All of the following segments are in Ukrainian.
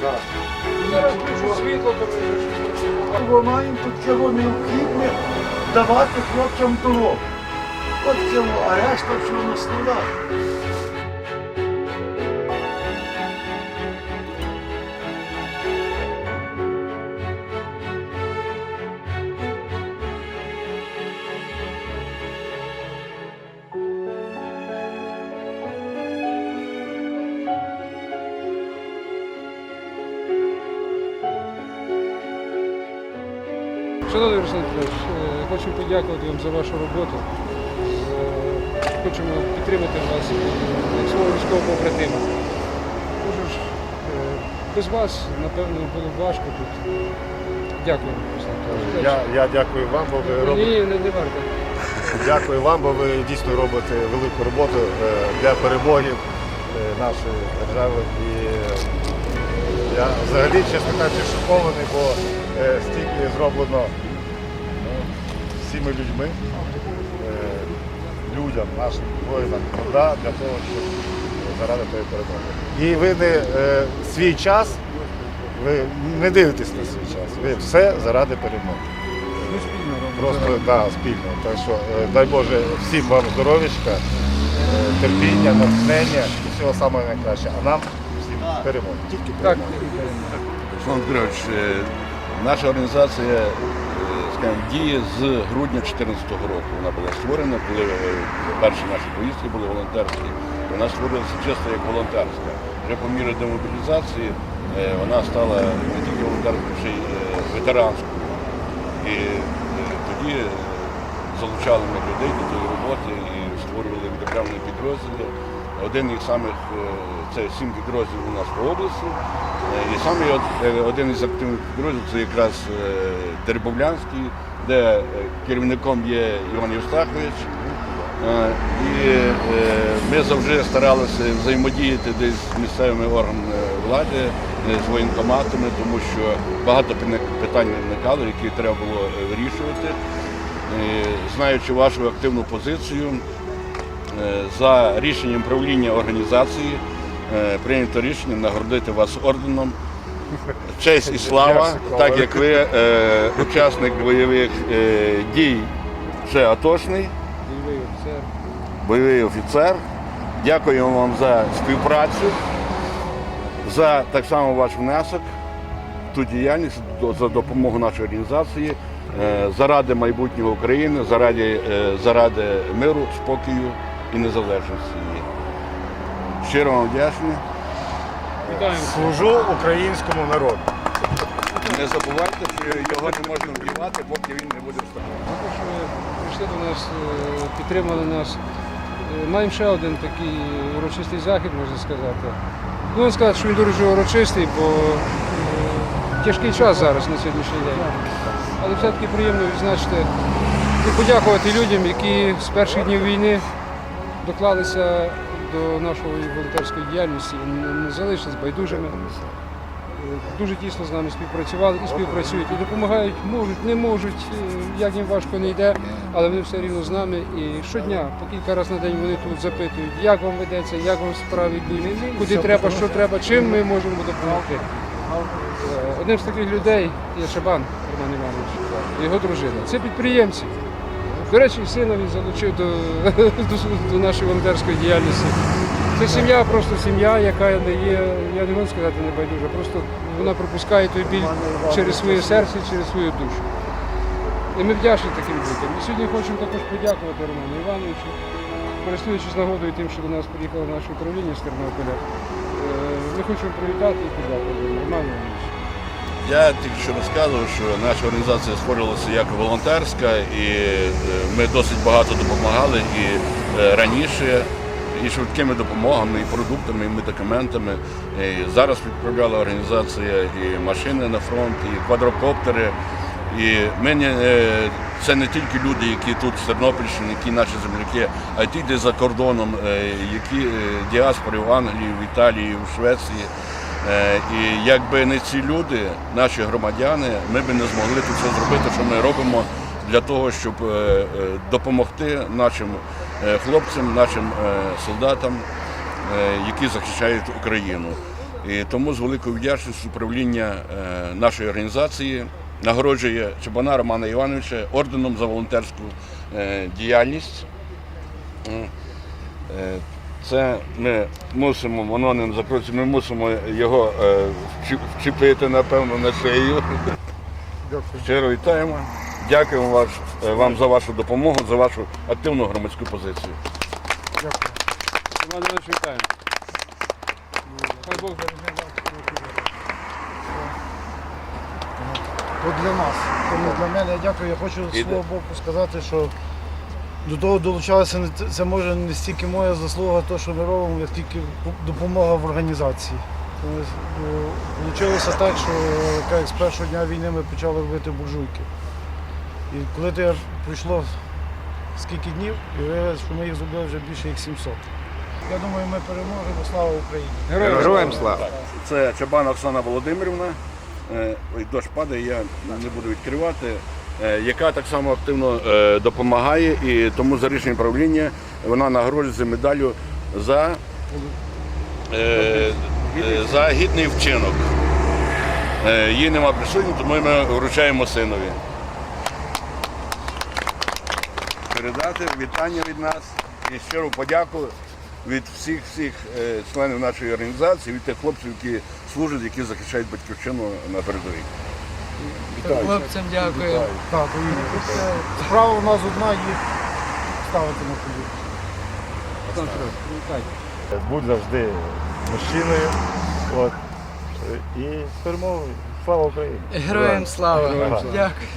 Зараз включу світло, Ми маємо тут цього необхідне давати хлопцям того, От цього, а решта всього на снаряд. Шановний Руслан Петрович, е, хочу подякувати вам за вашу роботу. Е, Хочемо підтримати вас як свого військового побратима. Е, без вас, напевно, було б важко тут. Дякую, Руслан Петрович. Я, я дякую вам, бо ви робите. Ні, не, не варто. Дякую вам, бо ви дійсно робите велику роботу для перемоги нашої держави. І я взагалі, чесно кажучи, шокований, бо стільки зроблено ну, всіми людьми, е, людям, нашим воїнам труда для того, щоб заради тої перемоги. І ви не е, свій час, ви не дивитесь на свій час. Ви все заради перемоги. Просто да, спільно. Так що е, дай Боже всім вам здоров'ячка, е, терпіння, натхнення і всього самого найкращого. А нам всім перемоги. Тільки Так, перемоги. Руслан Петрович, е, наша організація е, скажімо, діє з грудня 2014 року. Вона була створена, коли е, перші наші поїздки були волонтерські. Вона створилася чисто як волонтерська. Вже по мірі демобілізації е, вона стала не тільки волонтерською, ще й ветеранською. І тоді залучали ми людей до тієї роботи і створювали державні підрозділи. Один із самих е, це сім підрозділів у нас по області. Е, І саме е, один із активних підрозділів це якраз Теребовлянський, де керівником є Іван Євстахович. І ми завжди старалися взаємодіяти десь з місцевими органами влади, з воєнкоматами, тому що багато питань виникало, які треба було вирішувати. Знаючи вашу активну позицію, за рішенням правління організації е, прийнято рішення нагородити вас орденом. Честь і слава, так як ви е, учасник бойових е, дій, вже атошний бойовий офіцер. бойовий офіцер. Дякуємо вам за співпрацю, за так само ваш внесок, ту діяльність, за допомогу нашої організації, е, заради майбутнього України, заради, е, заради миру, спокою і незалежності. її. Щиро вам вдячний. Вітаємо. Служу українському народу. Не забувайте, що його не можна вдівати, поки він не буде вставати. Також ви прийшли до нас, е, підтримали нас. Е, Маємо ще один такий урочистий захід, можна сказати. Ну, можна сказати, що він дуже урочистий, бо е, тяжкий час зараз на сьогоднішній день. Але все-таки приємно відзначити і подякувати людям, які з перших днів війни доклалися до нашої волонтерської діяльності, не- залишились байдужими. Дуже тісно з нами співпрацювали і співпрацюють, і допомагають, можуть, не можуть, е, як їм важко не йде, але вони все рівно з нами. І щодня, по кілька разів на день вони тут запитують, як вам ведеться, як вам справи йдуть, куди треба, що треба, чим ми можемо допомогти. Е, Одним з таких людей є Шабан Роман Іванович, його дружина. Це підприємці. До речі, сина він залучив до, до, до нашої волонтерської діяльності. Це сім'я, просто сім'я, яка не є, я не можу сказати не байдужа, просто вона пропускає той біль через своє серце, через свою душу. І ми вдячні таким людям. І сьогодні хочемо також подякувати Роману Івановичу, користуючись нагодою тим, що до нас приїхало наше управління з Тернополя. Е, Ми хочемо привітати і подякувати Роману Івановичу. Я тільки що розказував, що наша організація створювалася як волонтерська, і е, ми досить багато допомагали і е, раніше, і швидкими допомогами, і продуктами, і медикаментами. І зараз відправляла організація і машини на фронт, і квадрокоптери. І ми е, це не тільки люди, які тут з Тернопільщини, які наші земляки, а й ті, де за кордоном, які діаспори в Англії, в Італії, в Швеції. Е, І якби не ці люди, наші громадяни, ми б не змогли тут все зробити, що ми робимо для того, щоб е, е, допомогти нашим хлопцям, нашим солдатам, які захищають Україну. І тому з великою вдячністю управління нашої організації нагороджує Чабана Романа Івановича орденом за волонтерську діяльність. Це ми мусимо, воно не закроється, ми мусимо його е, вчепити, напевно, на шию. Щиро вітаємо. Дякуємо ваш, е, вам за вашу допомогу, за вашу активну громадську позицію. Іван Іванович, вітаємо. Хай Бог вас. Для нас, для мене. Я дякую. Я хочу з свого боку сказати, що до того долучалася не це може не стільки моя заслуга, то, що ми робимо, як тільки допомога в організації. Вийшло так, що як з першого дня війни ми почали робити буржуйки. І коли то я пройшло скільки днів, і виявилося, що ми їх зробили вже більше як 700. Я думаю, ми переможемо. Слава Україні! Героям слава! Це Чабан Оксана Володимирівна. Е, Ой, дощ падає, я не буду відкривати. Е, Яка так само активно е, допомагає, і тому за рішенням правління вона нагороджується медаллю за, е, за гідний вчинок. Її нема присутні, тому ми вручаємо синові. Передати вітання від нас і щиру подяку від всіх всіх членів нашої організації, від тих хлопців, які служать, які захищають батьківщину на передовій. Хлопцям дякую. Так, Україна. Справа у нас одна їх ставити на привітайте. Будь завжди мужчиною. От. І з перемогою. Слава Україні! Героям слава. Героям слава. Дякую.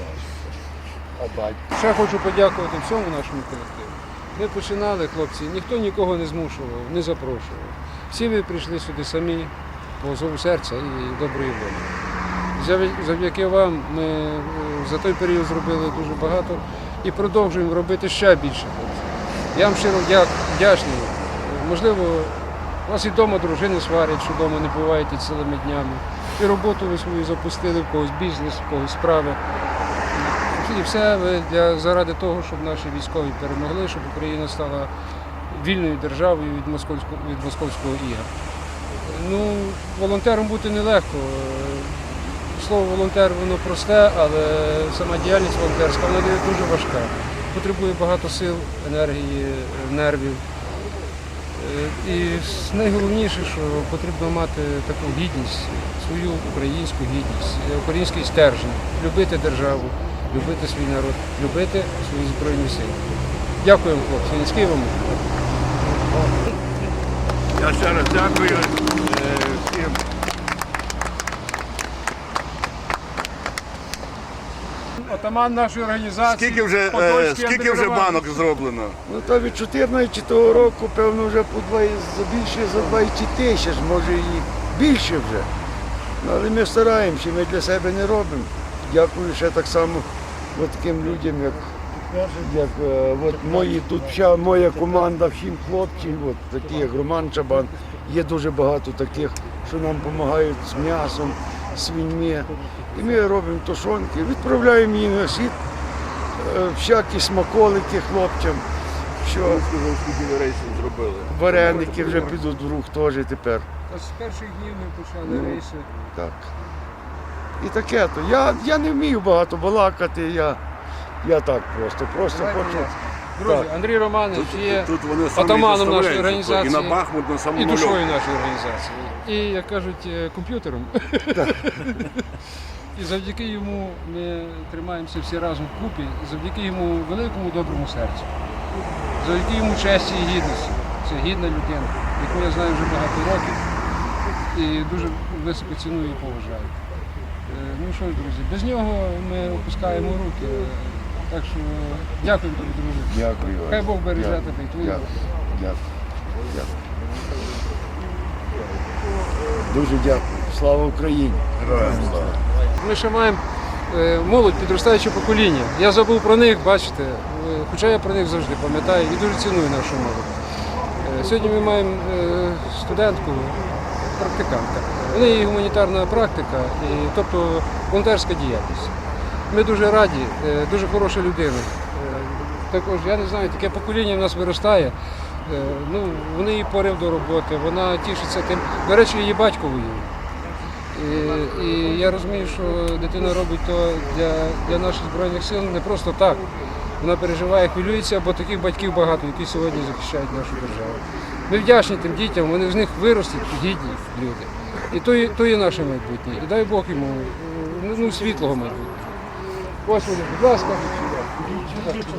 Ще хочу подякувати всьому нашому колективу. Ми починали, хлопці, ніхто нікого не змушував, не запрошував. Всі ви прийшли сюди самі по зову серця і доброї волі. Завдя- Завдяки вам ми е, за той період зробили дуже багато і продовжуємо робити ще більше. Я вам щиро вдячний. Можливо, у вас і вдома дружини сварять, що вдома не буваєте цілими днями. І роботу ви свою запустили, в когось бізнес, в когось справи. І все ви для заради того, щоб наші військові перемогли, щоб Україна стала вільною державою від московського від московського іга. Ну, волонтером бути нелегко. Слово волонтер воно просте, але сама діяльність волонтерська вона дуже важка. Потребує багато сил, енергії, нервів. Е, І найголовніше, що потрібно мати таку гідність, свою українську гідність, е, український стержень, любити державу, любити свій народ, любити свої збройні сили. Дякуємо, хлопці, вам. уклон. Я ще раз дякую е, всім. Отаман нашої організації. Скільки вже, е, Подольський скільки Андрій вже Романович. банок зроблено? Ну то від 14 року, певно, вже по два, за більше за 20 тисяч, може і більше вже. Ну, але ми стараємося, ми для себе не робимо. Дякую ще так само от таким людям, як, як е, от мої тут вся моя команда, всім хлопцям, от такі як Роман Чабан. Є дуже багато таких, що нам допомагають з м'ясом, свиньми. І ми робимо тушонки, відправляємо їм на світ е, всякі смаколики хлопцям. Що зробили? вареники вже підуть в рух теж тепер. Ось з перших днів ми почали рейси. Так. І таке то. Я, я не вмію багато балакати, я, я так просто. Просто хочу. Друзі, Так. Андрій Романович є Тут вони самі отаманом нашої організації. І на Бахмут, на і душою нашої організації. І, як кажуть, е, комп'ютером. І завдяки йому ми тримаємося всі разом вкупі, завдяки йому великому доброму серцю, завдяки йому честі і гідності. Це гідна людина, яку я знаю вже багато років і дуже високо ціную і поважаю. Е, Ну що ж, друзі, без нього ми опускаємо руки. Так що дякую тобі, друже. Дякую. Хай Бог береже Дякую. тебе і твою. Дякую. Дякую. Дякую. Дуже дякую. Слава Україні! Ми ще маємо е, молодь, підростаюче покоління. Я забув про них, бачите, е, хоча я про них завжди пам'ятаю і дуже ціную нашу молодь. Е, Сьогодні ми маємо е, студентку, практикантка. В неї гуманітарна практика, і, тобто волонтерська діяльність. Ми дуже раді, е, дуже хороша людина. Е, Також, я не знаю, таке покоління в нас виростає. Е, Ну, вони її порив до роботи, вона тішиться тим. До речі, її батько воює. І, і я розумію, що дитина робить то для, для наших збройних сил не просто так. Вона переживає, хвилюється, бо таких батьків багато, які сьогодні захищають нашу державу. Ми вдячні тим дітям, вони з них виростуть гідні люди. І то, то є наше майбутнє. І дай Бог йому е, ну, світлого майбутнього. Ось вони, будь ласка,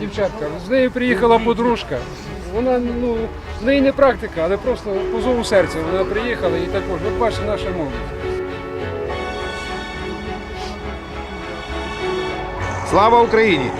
дівчатка. З нею приїхала подружка. Вона ну, в неї не практика, але просто по зову серця вона приїхала і також, ви бачите, наша молодь. Слава Україні!